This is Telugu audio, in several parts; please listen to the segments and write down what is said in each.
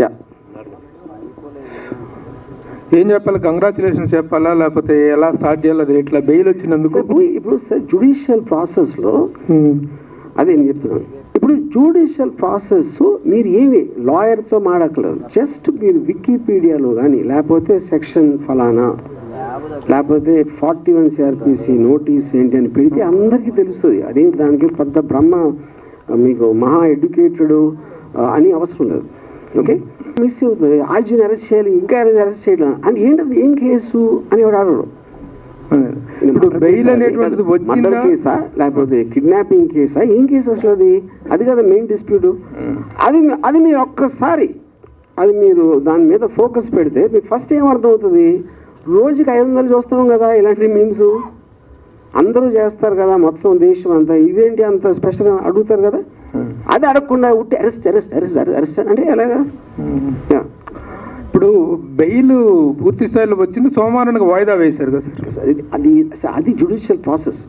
యా ఏం చెప్పాలి? కంగ్రాచులేషన్స్ చెప్పాలా? లేకపోతే ఎలా స్టార్ట్ చేయాలి? అది ఇట్లా బెయిల్ వచ్చినందుకు? ఇప్పుడు జుడిషియల్ ప్రాసెస్లో ఉమ్, అదే నేను చెప్తున్నాను. ఇప్పుడు జుడిషియల్ ప్రాసెస్ మీరు ఏమి లాయర్తో మాడక్కలేదు జస్ట్ మీరు వికీపీడియాలో కానీ లేకపోతే సెక్షన్ ఫలానా లేకపోతే ఫార్టీ వన్ సిఆర్పిసి నోటీస్ ఏంటి అని పెడితే అందరికీ తెలుస్తుంది. అదే దానికి పెద్ద బ్రహ్మ మీకు మహా ఎడ్యుకేటెడ్ అని అవసరం లేదు. ఓకే? మిస్ అవుతుంది ఆర్జీని అరెస్ట్ చేయాలి ఇంకా అరెస్ట్ చేయాలి అంటే ఏంటది ఏం కేసు అని వాడు అడగడు. మర్డర్ కేసా? లేకపోతే కిడ్నాపింగ్ కేసా? ఏం కేసు అసలు అది? అది కదా మెయిన్ డిస్ప్యూట్ అది మీ- అది మీరు ఒక్కసారి అది మీరు దాని మీద ఫోకస్ పెడితే మీకు ఫస్ట్ ఏం అర్థం అవుతుంది రోజుకి ఐదు వందలు చూస్తున్నాం కదా ఇలాంటి మీమ్స్ అందరూ చేస్తారు కదా మొత్తం దేశం అంతా. ఇదేంటి అంత స్పెషల్ అని అడుగుతారు కదా? అది అడగకుండా ఉట్టి అరెస్ట్ అరెస్ట్ అరెస్ట్ అరెస్ట్ అంటే ఎలాగా? Yeah. ఇప్పుడు బెయిల్ పూర్తి స్థాయిలో వచ్చింది సోమవారానికి వాయిదా వేశారు కదా సార్. అది అది జుడిషియల్ ప్రాసెస్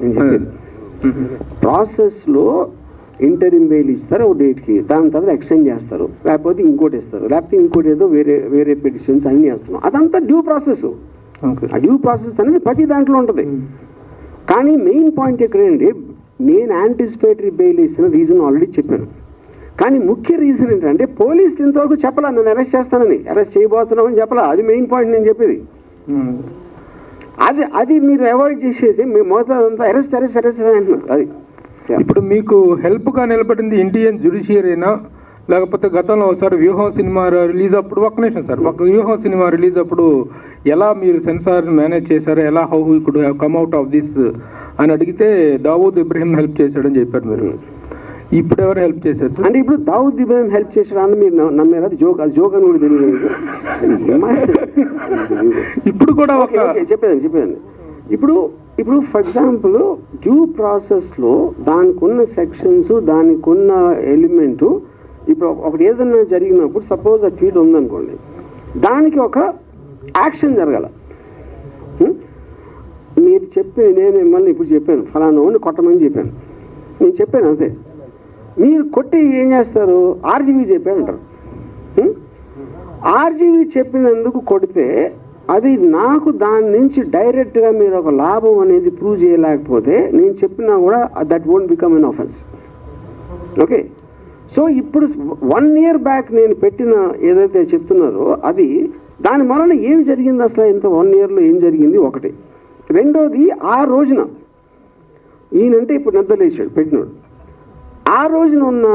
ప్రాసెస్లో ఇంటరిమ్ బెయిల్ ఇస్తారు ఒక డేట్కి దాని తర్వాత ఎక్స్టెండ్ చేస్తారు లేకపోతే ఇంకోటి ఇస్తారు లేకపోతే ఇంకోటి ఏదో వేరే వేరే పిటిషన్స్ అన్ని చేస్తున్నాం అదంతా డ్యూ ప్రాసెస్ ఆ డ్యూ ప్రాసెస్ అనేది ప్రతి దాంట్లో ఉంటుంది. కానీ మెయిన్ పాయింట్ ఎక్కడండి? నేను యాంటిసిపేటరీ బెయిల్ ఇచ్చిన రీజన్ ఆల్రెడీ చెప్పాను. కానీ ముఖ్య రీజన్ ఏంటంటే పోలీసులు ఇంతవరకు చెప్పలా నన్ను అరెస్ట్ చేస్తానని. అరెస్ట్ చేయబోతున్నామని చెప్పలా అది మెయిన్ పాయింట్ నేను చెప్పేది. ఉమ్. అది అది మీరు అవాయిడ్ చేసేసి మీ మొదట అదంతా అరెస్ట్ అరెస్ట్ అరెస్ట్ అని అంటున్నారు. అది. ఇప్పుడు మీకు హెల్ప్గా నిలబడింది ఇండియన్ జుడిషియరీనా లేకపోతే గతంలో ఒకసారి వ్యూహం సినిమా రిలీజ్ అప్పుడు ఒక్క నిమిషం సార్ ఒక వ్యూహం సినిమా రిలీజ్ అప్పుడు ఎలా మీరు సెన్సార్ మేనేజ్ చేశారు ఎలా how you could come out of this అని అడిగితే దావూద్ ఇబ్రహీం హెల్ప్ చేశాడని చెప్పారు మీరు. ఇప్పుడు ఎవరు హెల్ప్ చేశారు సార్? అంటే ఇప్పుడు దావుద్ ఇబ్రాహిం హెల్ప్ చేసిన మీరు నమ్మారు? అది జోక్ అది జోక్ అని కూడా తెలియదు. ఇప్పుడు కూడా ఒక చెప్పేదండి చెప్పేదండి ఇప్పుడు ఇప్పుడు ఫర్ ఎగ్జాంపుల్ డ్యూ ప్రాసెస్లో దానికి ఉన్న సెక్షన్స్ దానికి ఉన్న ఎలిమెంట్ ఇప్పుడు ఒకటి ఏదైనా జరిగినప్పుడు సపోజ్ ఆ ట్వీట్ ఉందనుకోండి దానికి ఒక యాక్షన్ జరగాల. మీరు చెప్పి నేను మిమ్మల్ని ఇప్పుడు చెప్పాను ఫలానా వాడిని కొట్టమని చెప్పాను. నేను చెప్పాను అంతే. మీరు కొట్టి ఏం చేస్తారు? ఆర్జీవీ చెప్పాను అంటారు ఆర్జీవీ చెప్పినందుకు కొడితే అది నాకు దాని నుంచి డైరెక్ట్గా మీరు ఒక లాభం అనేది ప్రూవ్ చేయలేకపోతే నేను చెప్పినా కూడా that won't become an offence okay so ఇప్పుడు వన్ ఇయర్ బ్యాక్ నేను పెట్టిన ఏదైతే చెప్తున్నారో అది దాని వలన ఏం జరిగింది అసలు ఇంత వన్ ఇయర్లో ఏం జరిగింది ఒకటి. రెండోది ఆ రోజున ఈయనంటే ఇప్పుడు నిద్రలేచాడు పెట్టినాడు. ఆ రోజున ఉన్న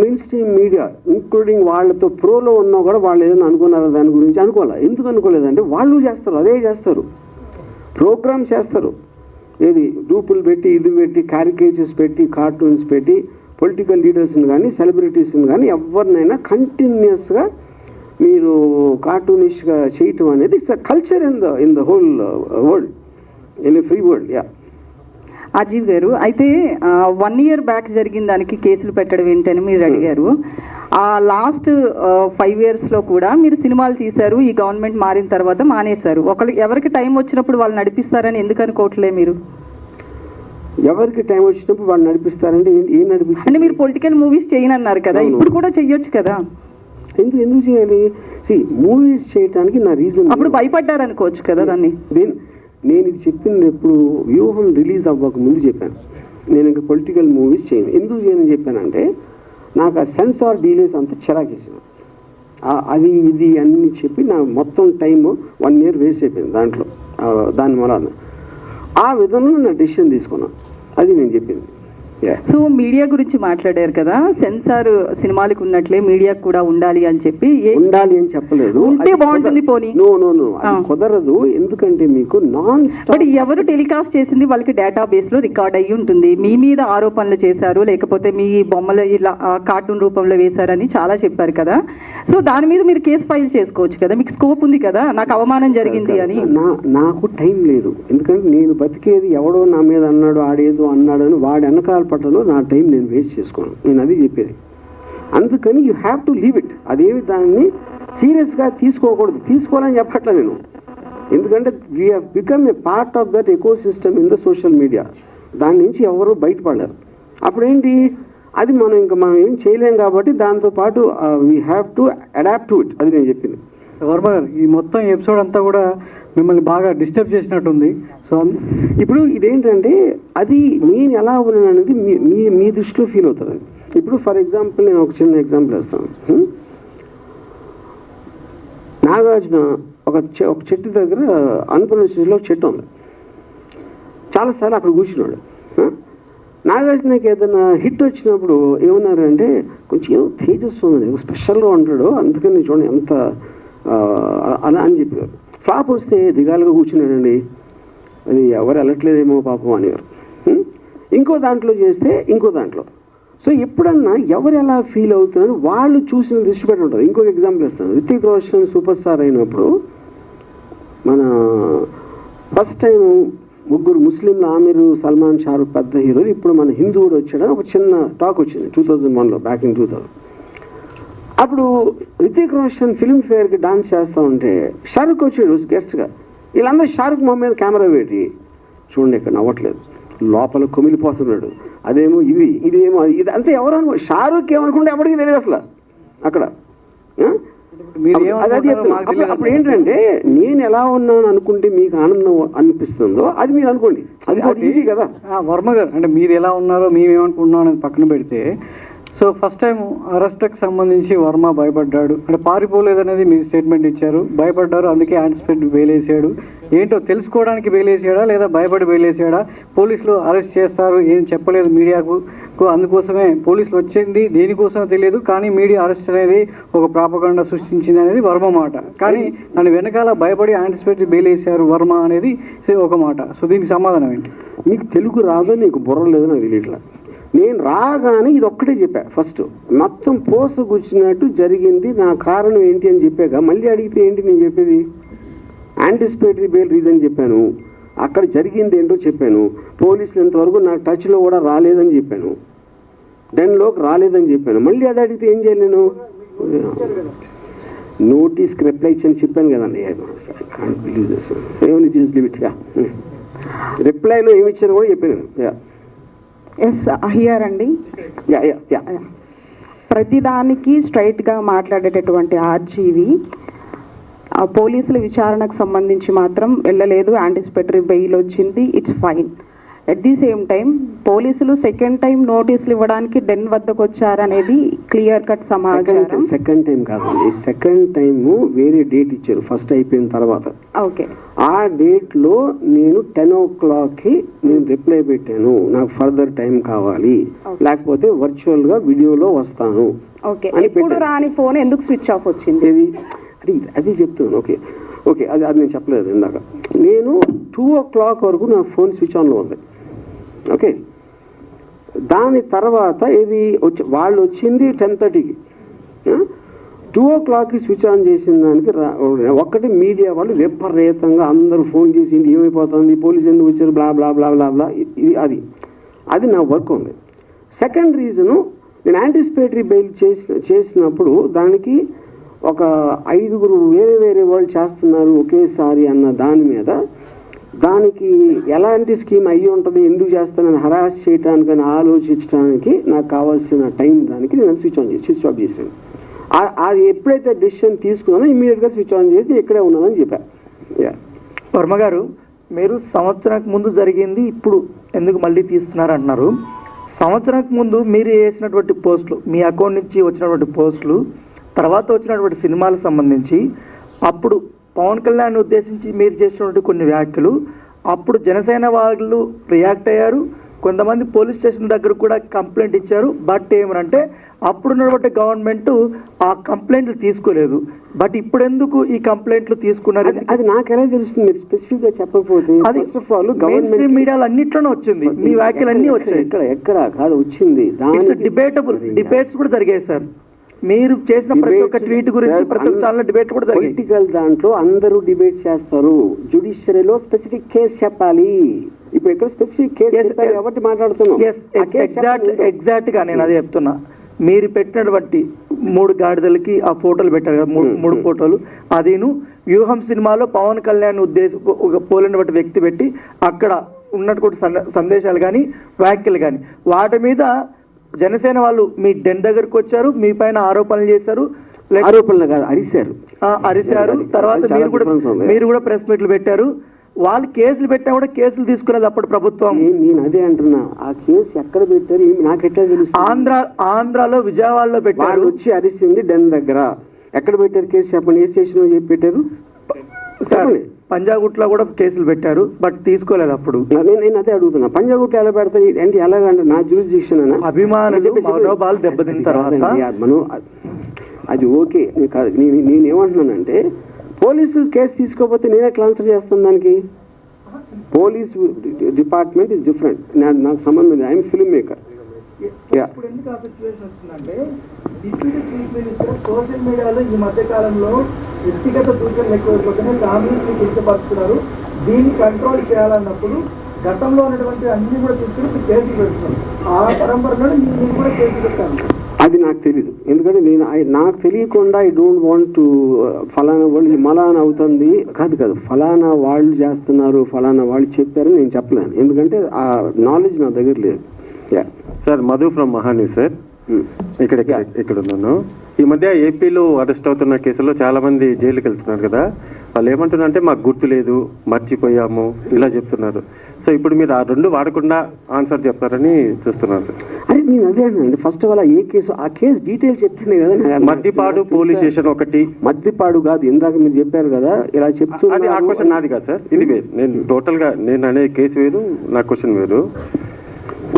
మెయిన్ స్ట్రీమ్ మీడియా ఇంక్లూడింగ్ వాళ్ళతో ప్రోలో ఉన్నా కూడా వాళ్ళు ఏదైనా అనుకున్నారా దాని గురించి? అనుకోలే ఎందుకు అనుకోలేదంటే వాళ్ళు చేస్తారు అదే చేస్తారు. ప్రోగ్రామ్స్ చేస్తారు. ఏది? డూపులు పెట్టి ఇది పెట్టి క్యారికేచర్స్ పెట్టి కార్టూన్స్ పెట్టి పొలిటికల్ లీడర్స్ని కానీ సెలబ్రిటీస్ని కానీ ఎవరినైనా కంటిన్యూస్గా మీరు కార్టూనిష్గా చేయటం అనేది it's a culture in the in the whole world in free world yeah Ajeev గారు అయితే వన్ ఇయర్ బ్యాక్ జరిగిన దానికి కేసులు పెట్టడం ఏంటని మీరు అడిగారు. ఆ లాస్ట్ ఫైవ్ ఇయర్స్లో కూడా మీరు సినిమాలు తీశారు ఈ గవర్నమెంట్ మారిన తర్వాత మానేశారు. ఒకరికి ఎవరికి టైం వచ్చినప్పుడు వాళ్ళు నడిపిస్తారని ఎందుకు అనుకోవట్లే మీరు? ఎవరికి టైం వచ్చినప్పుడు వాళ్ళు నడిపిస్తారంటే ఏం- నడిపిస్తారు అంటే మీరు పొలిటికల్ మూవీస్ చేయనన్నారు కదా. ఇప్పుడు కూడా చెయ్యొచ్చు కదా? ఎందుకు ఎందుకు చేయాలి? సి మూవీస్ చేయడానికి నా రీజన్ అప్పుడు భయపడ్డారు అనుకోవచ్చు కదా దాన్ని. నేను నేను ఇది చెప్పింది ఎప్పుడు వ్యూహం రిలీజ్ అవ్వక ముందు చెప్పాను. నేను ఇంకా పొలిటికల్ మూవీస్ చేయను. ఎందుకు చేయను చెప్పానంటే నాకు ఆ సెన్సార్ డీలేస్ అంతా చిరాకేసింది. అది ఇది అన్ని చెప్పి నా మొత్తం టైం వన్ ఇయర్ వేస్ట్ అయిపోయింది దాంట్లో. దాని మూలాన. ఆ విధంగా నా డిసిషన్ తీసుకున్నాను. అది నేను చెప్పింది. సో మీడియా గురించి మాట్లాడారు కదా సెన్సార్ సినిమాలకు ఉన్నట్లే మీడియాకు కూడా ఉండాలి అని చెప్పి ఉండాలి అని చెప్పలేదు. ఉంటే బాగుంటుంది పోనీ. నో నో నో అది ఆ. కుదరదు. ఎందుకంటే మీకు నాన్ బట్ ఎవరు టెలికాస్ట్ చేసింది వాళ్ళకి డేటాబేస్లో రికార్డ్ అయ్యి ఉంటుంది. మీ మీద ఆరోపణలు చేశారు లేకపోతే మీ బొమ్మలు ఇలా కార్టూన్ రూపంలో వేశారని చాలా చెప్పారు కదా. సో దాని మీద మీరు కేసు ఫైల్ చేసుకోవచ్చు కదా. మీకు స్కోప్ ఉంది కదా. నాకు అవమానం జరిగింది అని. నాకు టైం లేదు. ఎందుకంటే నేను బతికేది ఎవడో నా మీద అన్నాడు ఆడేదో అన్నాడు అని వాడి వెనకాల పట్టలో నా టైం నేను వేస్ట్ చేసుకోను. నేను అది చెప్పేది. అందుకని you have to leave it అదేమి దాన్ని సీరియస్గా తీసుకోకూడదు. తీసుకోవాలని చెప్పట్లే నేను. ఎందుకంటే we have become a part of that ecosystem in the social media దాని నుంచి ఎవరు బయటపడలేరు. అప్పుడేంటి? అది మనం ఇంకా మనం ఏం చేయలేం కాబట్టి దాంతో పాటు we have to adapt to it అది నేను చెప్పింది. వర్మ గారు ఈ మొత్తం ఎపిసోడ్ అంతా కూడా మిమ్మల్ని బాగా డిస్టర్బ్ చేసినట్టుంది. సో ఇప్పుడు ఇదేంటంటే అది నేను ఎలా ఉన్నాను అనేది మీ మీ మీ దృష్టిలో ఫీల్ అవుతుంది. ఇప్పుడు ఫర్ ఎగ్జాంపుల్ నేను ఒక చిన్న ఎగ్జాంపుల్ వేస్తాను. Hmm? నాగార్జున ఒక చె- ఒక చెట్టు దగ్గర అన్నపూర్ణ స్టేజ్లో ఒక చెట్టు ఉంది. చాలాసార్లు అక్కడ కూర్చున్నాడు. Hmm? నాగార్జునకి ఏదైనా హిట్ వచ్చినప్పుడు ఏమన్నారంటే కొంచెం ఏదో తేజస్సు ఉంది స్పెషల్గా ఉంటాడు అందుకని చూడండి ఎంత అలా అని చెప్పారు ఫ్లాప్ వస్తే దిగాలుగా కూర్చున్నాడండి. అది ఎవరు వెళ్ళట్లేదేమో పాపం అనేవారు. ఇంకో దాంట్లో చేస్తే ఇంకో దాంట్లో. సో ఎప్పుడన్నా ఎవరు ఎలా ఫీల్ అవుతున్నారు వాళ్ళు చూసిన దృష్టి పెట్టి ఉంటారు. ఇంకొక ఎగ్జాంపుల్ ఇస్తాను. రితిక్ రోషన్ సూపర్ స్టార్ అయినప్పుడు మన ఫస్ట్ టైం ముగ్గురు ముస్లింలు ఆమిర్ సల్మాన్ షారూక్ పెద్ద హీరోలు. ఇప్పుడు మన హిందువుడు కూడా వచ్చాడని ఒక చిన్న టాక్ వచ్చింది. టూ థౌజండ్ వన్లో బ్యాక్ ఇన్ టూ థౌజండ్ అప్పుడు రితిక్ రోషన్ ఫిల్మ్ ఫేర్కి డాన్స్ చేస్తూ ఉంటే షారుఖ్ వచ్చాడు గెస్ట్గా వీళ్ళందరూ షారుఖ్ మొహం మీద కెమెరా పెట్టి చూడండి ఇక్కడ నవ్వట్లేదు. లోపల కొమిలిపోతున్నాడు. అదేమో ఇది ఇదేమో. ఇది అంతే ఎవరు అనుకో షారుఖ్ ఏమనుకుంటే ఎవరికి తెలియదు అసలు. అక్కడ. అప్పుడు- ఏంటంటే నేను ఎలా ఉన్నాను అనుకుంటే మీకు ఆనందం అనిపిస్తుందో అది మీరు అనుకోండి. అది ఈజీ కదా. ఆ, వర్మ గారు అంటే మీరు ఎలా ఉన్నారో మేము ఏమనుకుంటున్నాం అనేది పక్కన పెడితే సో ఫస్ట్ టైం అరెస్ట్కి సంబంధించి వర్మ భయపడ్డాడు. అంటే పారిపోలేదనేది మీరు స్టేట్మెంట్ ఇచ్చారు. భయపడ్డారు అందుకే యాంటిసిపేట్ వేలేసాడు. ఏంటో తెలుసుకోవడానికి వేలేసాడా లేదా భయపడి వేలేసాడా? పోలీసులు అరెస్ట్ చేస్తారు ఏం చెప్పలేదు మీడియాకు. అందుకోసమే పోలీసులు వచ్చింది దేనికోసమో తెలియదు కానీ మీడియా అరెస్ట్ అనేది ఒక ప్రాపగండ సృష్టించింది అనేది వర్మ మాట. కానీ దాని వెనకాల భయపడి యాంటిసిపేట్ వేలేసారు వర్మ అనేది ఒక మాట. సో దీనికి సమాధానం ఏంటి? మీకు తెలుగు రాదో నీకు బుర్ర లేదో నాకు నేను రాగానే ఇది ఒక్కటే చెప్పా ఫస్ట్ మొత్తం పోసగుచ్చినట్టు జరిగింది నా కారణం ఏంటి అని చెప్పాక మళ్ళీ అడిగితే ఏంటి నేను చెప్పేది? యాంటిసిపేటరీ బెయిల్ రీజన్ చెప్పాను. అక్కడ జరిగింది ఏంటో చెప్పాను. పోలీసులు ఇంతవరకు నా టచ్లో కూడా రాలేదని చెప్పాను. డెన్లోకి రాలేదని చెప్పాను. మళ్ళీ అది అడిగితే ఏం చేయాలి నేను? నోటీస్కి రిప్లై ఇచ్చని చెప్పాను కదండి. కాంట్ బిలీవ్ దిస్ లిమిట్ రిప్లైలో ఏమి ఇచ్చారో కూడా చెప్పాను యా ఎస్ అహియర్ అండి. యా ప్రతిదానికి స్ట్రైట్గా మాట్లాడేటటువంటి ఆర్జీవి పోలీసుల విచారణకు సంబంధించి మాత్రం వెళ్ళలేదు యాంటిసిపేటరీ బెయిల్ వచ్చింది it's fine. At the same time పోలీసులు సెకండ్ టైం నోటీసులు ఇవ్వడానికి డెన్ వద్దకు వచ్చారనేది క్లియర్ కట్ సమాచారం. సెకండ్ టైం కాదండి. సెకండ్ టైం వేరే డేట్ ఇచ్చారు. ఫస్ట్ అయిపోయిన తర్వాత. ఓకే ఆ డేట్లో నేను టెన్ ఓ క్లాక్కి నేను రిప్లై పెట్టాను. నాకు ఫర్దర్ టైం కావాలి. లేకపోతే వర్చువల్గా వీడియోలో వస్తాను ఓకే పెట్టారు. రాని ఫోన్ ఎందుకు స్విచ్ ఆఫ్ వచ్చింది? అది అది చెప్తున్నాను. ఓకే ఓకే అది అది నేను చెప్పలేదు ఇందాక. నేను టూ ఓ క్లాక్ వరకు నా ఫోన్ స్విచ్ ఆన్లో ఉంది. ఓకే. దాని తర్వాత ఇది వచ్చి వాళ్ళు వచ్చింది టెన్ థర్టీకి టూ ఓ క్లాక్కి స్విచ్ ఆన్ చేసిన దానికి రా- ఒక్కటి మీడియా వాళ్ళు విపరీతంగా అందరూ ఫోన్ చేసింది ఏమైపోతుంది? పోలీసు ఎందుకు వచ్చారు? బ్లా బ్లా బ్లా బ్లా బ్లా ఇది అది. అది నా వర్క్ ఉంది సెకండ్ రీజను నేను యాంటిసిపేటరీ బెయిల్ చేసిన చేసినప్పుడు దానికి ఒక ఐదుగురు వేరే వేరే వాళ్ళు చేస్తున్నారు ఒకేసారి అన్న దాని మీద దానికి ఎలాంటి స్కీమ్ అయ్యి ఉంటుంది ఎందుకు చేస్తానని హరాస్ చేయడానికని ఆలోచించడానికి నాకు కావాల్సిన టైం దానికి నేను స్విచ్ ఆన్ చేసి స్విచ్ ఆఫ్ చేశాను. అది ఎప్పుడైతే డెసిషన్ తీసుకున్నానో ఇమీడియట్గా స్విచ్ ఆన్ చేసి ఇక్కడే ఉన్నానని చెప్పాను వర్మ గారు మీరు సంవత్సరానికి ముందు జరిగింది ఇప్పుడు ఎందుకు మళ్ళీ తీస్తున్నారు అంటున్నారు సంవత్సరానికి ముందు మీరు వేసినటువంటి పోస్టులు మీ అకౌంట్ నుంచి వచ్చినటువంటి పోస్టులు తర్వాత వచ్చినటువంటి సినిమాలకు సంబంధించి అప్పుడు పవన్ కళ్యాణ్ ఉద్దేశించి మీరు చేసినటువంటి కొన్ని వ్యాఖ్యలు. అప్పుడు జనసేన వాళ్ళు రియాక్ట్ అయ్యారు. కొంతమంది పోలీస్ స్టేషన్ దగ్గర కూడా కంప్లైంట్ ఇచ్చారు. బట్ ఏమనంటే అప్పుడున్నటువంటి గవర్నమెంట్ ఆ కంప్లైంట్లు తీసుకోలేదు. బట్ ఇప్పుడు ఎందుకు ఈ కంప్లైంట్లు తీసుకున్నారు? అది నాకు ఎలా తెలుస్తుంది? మీరు స్పెసిఫిక్గా చెప్పకపోతే అది ఆఫ్ ఆల్ గవర్నమెంట్ మీడియాలో అన్నిట్లోనే వచ్చింది. మీ వ్యాఖ్యలు అన్నీ వచ్చాయి. ఎక్కడ ఎక్కడ కాదు వచ్చింది. డిబేటబుల్ డిబేట్స్ కూడా జరిగాయి సార్ మీరు చేసిన ప్రతి ఒక్క ట్వీట్ గురించి ప్రతి ఒక్క ఛానల్ డిబేట్ కూడా పొలిటికల్ దాంట్లో అందరూ డిబేట్ చేస్తారు. జుడిషియరీలో స్పెసిఫిక్ కేసు చెప్పాలి. ఇప్పుడు ఇక్కడ స్పెసిఫిక్ కేసు చెప్పాలి. కాబట్టి మాట్లాడుతున్నాం. ఎగ్జాక్ట్. ఎగ్జాక్ట్గా నేను అదే చెప్తున్నా. మీరు పెట్టినటువంటి మూడు గాడిదలకి ఆ ఫోటోలు పెట్టారు కదా మూడు Hmm, మూడు hmm. ఫోటోలు. అదిను వ్యూహం సినిమాలో పవన్ కళ్యాణ్ ఉద్దేశం ఒక పోలినటువంటి వ్యక్తి పెట్టి అక్కడ ఉన్నటువంటి సంద- సందేశాలు కానీ వ్యాఖ్యలు కానీ వాటి మీద జనసేన వాళ్ళు మీ డెన్ దగ్గరకు వచ్చారు మీ పైన ఆరోపణలు చేశారు ఆరోపణలు కాదు అరిశారు. ఆ, అరిశారు. తర్వాత మీరు కూడా. మీరు కూడా ప్రెస్ మీట్లు పెట్టారు. వాళ్ళు కేసులు పెట్టినా కూడా కేసులు తీసుకునేది అప్పుడు ప్రభుత్వం. నేను అదే అంటున్నా. ఆ కేసు ఎక్కడ పెట్టారు? ఏమి నాకెట్లా తెలుసు ఆంధ్ర ఆంధ్రాలో విజయవాడలో పెట్టారు. వచ్చి అరిసింది డెన్ దగ్గర. ఎక్కడ పెట్టారు కేసు? చెప్పండి. ఏ స్టేషన్ చెప్పి పెట్టారు పంజాగుట్లో కూడా కేసులు పెట్టారు బట్ తీసుకోలేదు అప్పుడు. నేను నేను అదే అడుగుతున్నా. పంజాగుట్టు ఎలా పెడతారు అంటే ఎలాగంటే నా జ్యూరిస్డిక్షన్ అనా అభిమానులు మనోభావాలు దెబ్బతిన్న అది తర్వాత అది మనం అది ఓకే. నేను కాదు నేను నేను ఏమంటున్నానంటే పోలీసు కేసు తీసుకోకపోతే నేను ఆన్సర్ చేస్తాను దానికి? పోలీస్ డిపార్ట్మెంట్ ఇస్ డిఫరెంట్ నాకు సంబంధం లేదు. ఐఎమ్ ఫిల్మ్ మేకర్ ఇప్పుడు ఎందుకు ఆ సిచ్యువేషన్ వచ్చిందంటే డిప్యూటీ చీఫ్ మినిస్టర్ సోషల్ మీడియాలో ఈ మధ్య కాలంలో వ్యక్తిగత సూచనలు ఎక్కువ అయిపోతున్నాయి ఫ్యామిలీస్ని కించపరుస్తున్నారు. దీన్ని కంట్రోల్ చేయాలన్నప్పుడు గతంలో ఉన్నటువంటి అన్ని కూడా తీసుకుని మీరు కేసులు పెడుతున్నారు. ఆ పరంపరలో నేను కూడా కేసులు పెట్టాను అది నాకు తెలీదు. ఎందుకంటే నేను నాకు తెలియకుండా ఐ డోంట్ వాంట్ టు ఫలానా వాళ్ళు మలానా అవుతుంది. కాదు కాదు. ఫలానా వాళ్ళు చేస్తున్నారు ఫలానా వాళ్ళు చెప్పారని నేను చెప్పలేను. ఎందుకంటే ఆ నాలెడ్జ్ నా దగ్గర లేదు. యా సార్ మధు ఫ్రమ్ మహాని సార్ ఇక్కడ ఇక్కడ ఉన్నాను. ఈ మధ్య ఏపీలో అరెస్ట్ అవుతున్న కేసులో చాలా మంది జైలుకి వెళ్తున్నారు కదా. వాళ్ళు ఏమంటున్నారంటే మాకు గుర్తు లేదు మర్చిపోయాము ఇలా చెప్తున్నారు. సో ఇప్పుడు మీరు ఆ రెండు వాడకుండా ఆన్సర్ చెప్తారని చూస్తున్నారు. అరే నేను అదే అన్నాను first of all a case ఆ కేసు డీటెయిల్స్ చెప్తేనే కదా. మద్దిపాడు పోలీస్ స్టేషన్ ఒకటి. మద్దిపాడు కాదు ఇందాక మీరు చెప్పారు కదా ఇలా అది ఆ క్వశ్చన్ నాది కాదు సార్. ఇది వేరు. నేను టోటల్గా నేను అనే కేసు వేరు నా క్వశ్చన్ వేరు.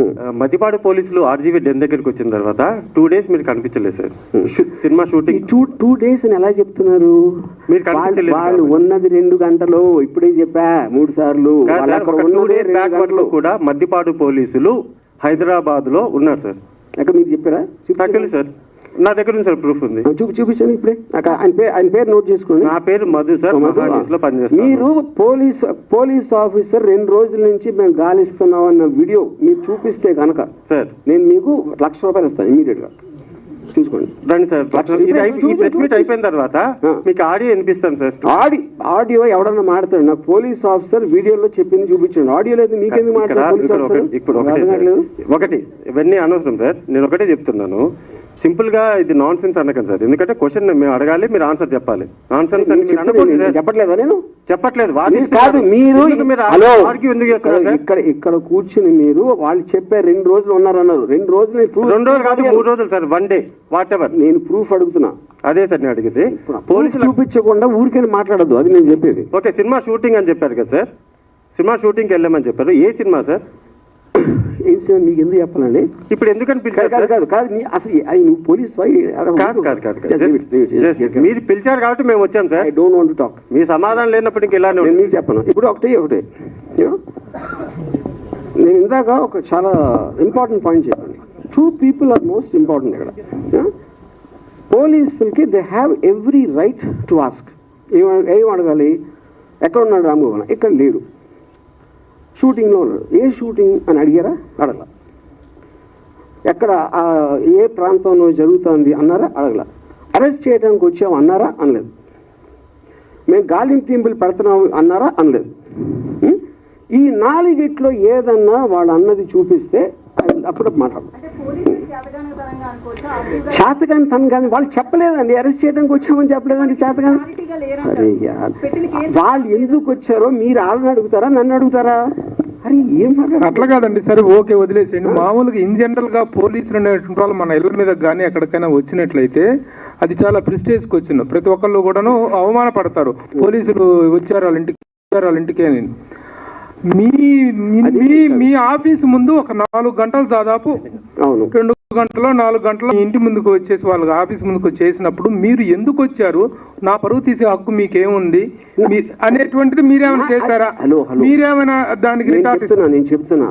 ఆ, మద్దిపాడు పోలీసులు ఆర్జీవీ డెన్ దగ్గరికి వచ్చిన తర్వాత టూ డేస్ మీరు కనిపించలేదు sir. Cinema shooting. Two two days అని ఎలా చెప్తున్నారు? మీరు వాళ్ళు. ఉన్నది రెండు గంటలు ఇప్పుడే చెప్పా మూడు సార్లు. కూడా మద్దిపాడు పోలీసులు హైదరాబాద్లో ఉన్నారు సార్. మీరు చెప్పారా? సార్. నా దగ్గర ఉంది సార్ ప్రూఫ్ ఉంది. చూపి చూపించండి ఇప్పుడే. నాకు ఆయన పేరు ఆయన పేరు నోట్ చేసుకోండి. నా పేరు మధు సార్లో పనిచేస్తాను. మీరు పోలీస్ పోలీస్ ఆఫీసర్ రెండు రోజుల నుంచి మేము గాలిస్తున్నాం అన్న వీడియో మీరు చూపిస్తే కనుక సార్. నేను మీకు లక్ష రూపాయలు ఇస్తాను ఇమీడియట్గా. చూసుకోండి. రండి సార్ ఇది అయి- ఈ ప్రెస్ మీట్ అయిపోయిన తర్వాత. మీకు ఆడియో వినిపిస్తాను సార్. ఆడి ఆడియో ఎవడన్నా మాడతాడు నాకు పోలీస్ ఆఫీసర్ వీడియోలో చెప్పింది చూపించండి. ఆడియో లేదు మీకెందుకు ఇక్కడ మాట్లాడు పోలీస్ ఇక్కడ ఆఫీసర్? ఒకటి- ఇప్పుడు ఒకటే? ఒకటి ఇవన్నీ అనవసరం సార్. నేను ఒకటే చెప్తున్నాను. సింపుల్గా ఇది నాన్ సెన్స్ అనకండి సార్. ఎందుకంటే క్వశ్చన్ మేము అడగాలి మీరు ఆన్సర్ చెప్పాలి. Nonsense. చెప్పట్లేదా నేను? చెప్పట్లేదు. కాదు మీరు? ఇక్కడ ఇక్కడ కూర్చుని మీరు వాళ్ళు చెప్పారు రెండు రోజులు ఉన్నారన్నారు రెండు రోజులు రెండు రోజులు కాదు మూడు రోజులు sir one day whatever నేను ప్రూఫ్ అడుగుతున్నా. అదే సార్ నేను అడిగింది. పోలీసులు పోలీసులు చూపించకుండా ఊరికే మాట్లాడద్దు అది నేను చెప్పేది. ఓకే సినిమా షూటింగ్ అని చెప్పారు కదా సార్. సినిమా షూటింగ్కి వెళ్ళామని చెప్పారు. ఏ సినిమా సార్? ఏం సినిమా మీకు ఎందుకు చెప్పాలండి? ఇప్పుడు ఎందుకని పిలిచారు కాదు? కాదు కాదు నీ- అసలు నువ్వు పోలీస్ కాదు కాదు కాదు మీరు పిలిచారు కాబట్టి మేము వచ్చాం I sir don't want talk మీ సమాధానం లేనప్పుడు ఇంక ఉంటుంది. మీకు చెప్పను. ఇప్పుడు ఒకటే ఒకటే? నేను ఇందాక ఒక చాలా ఇంపార్టెంట్ పాయింట్ చెప్పండి two people are most important ఇక్కడ? పోలీసులకి they have every right to ask ఏం అడగాలి? ఎక్కడ ఉన్నాడు రామగోపాల్ ఇక్కడ లేడు. షూటింగ్లో ఉన్నాడు. ఏ షూటింగ్ అని అడిగారా? అడగల. ఎక్కడ ఏ ప్రాంతంలో జరుగుతుంది అన్నారా? అడగల. అరెస్ట్ చేయడానికి వచ్చాము అన్నారా? అనలేదు. మేము గాలింపు పెడుతున్నాం అన్నారా? అనలేదు. ఈ నాలుగిట్లో ఏదన్నా వాళ్ళు అన్నది చూపిస్తే అప్పుడు మాట్లాడు చేతగాని తను కానీ వాళ్ళు చెప్పలేదండి. అరెస్ట్ చేయడానికి వచ్చామని చెప్పలేదండి చేతగాని. వాళ్ళు ఎందుకు వచ్చారో మీరు వాళ్ళని అడుగుతారా? నన్ను అడుగుతారా? అరే ఏం మాట్లాడు? అట్లా కాదండి సరే ఓకే వదిలేసేయండి. మామూలుగా ఇన్ జనరల్గా పోలీసులు అనేటువంటి వాళ్ళు మన ఇళ్ళ మీద కానీ ఎక్కడికైనా వచ్చినట్లయితే అది చాలా ప్రిస్టేజ్ క్వశ్చన్ ప్రతి ఒక్కళ్ళు కూడాను అవమానపడతారు. పోలీసులు వచ్చారు వాళ్ళ ఇంటికి వచ్చారు వాళ్ళ ఇంటికి అని. మీ మీ- ఆఫీస్ ముందు ఒక నాలుగు గంటలు దాదాపు అవును. రెండు గంటలో నాలుగు గంటలు ఇంటి ముందుకు వచ్చేసి వాళ్ళ ఆఫీస్ ముందుకు చేసినప్పుడు మీరు ఎందుకు వచ్చారు? నా పరువు తీసే హక్కు మీకేముంది? మీ- అనేటువంటిది మీరేమైనా చేశారా. మీరేమైనా దానికి నేను చెప్తున్నా.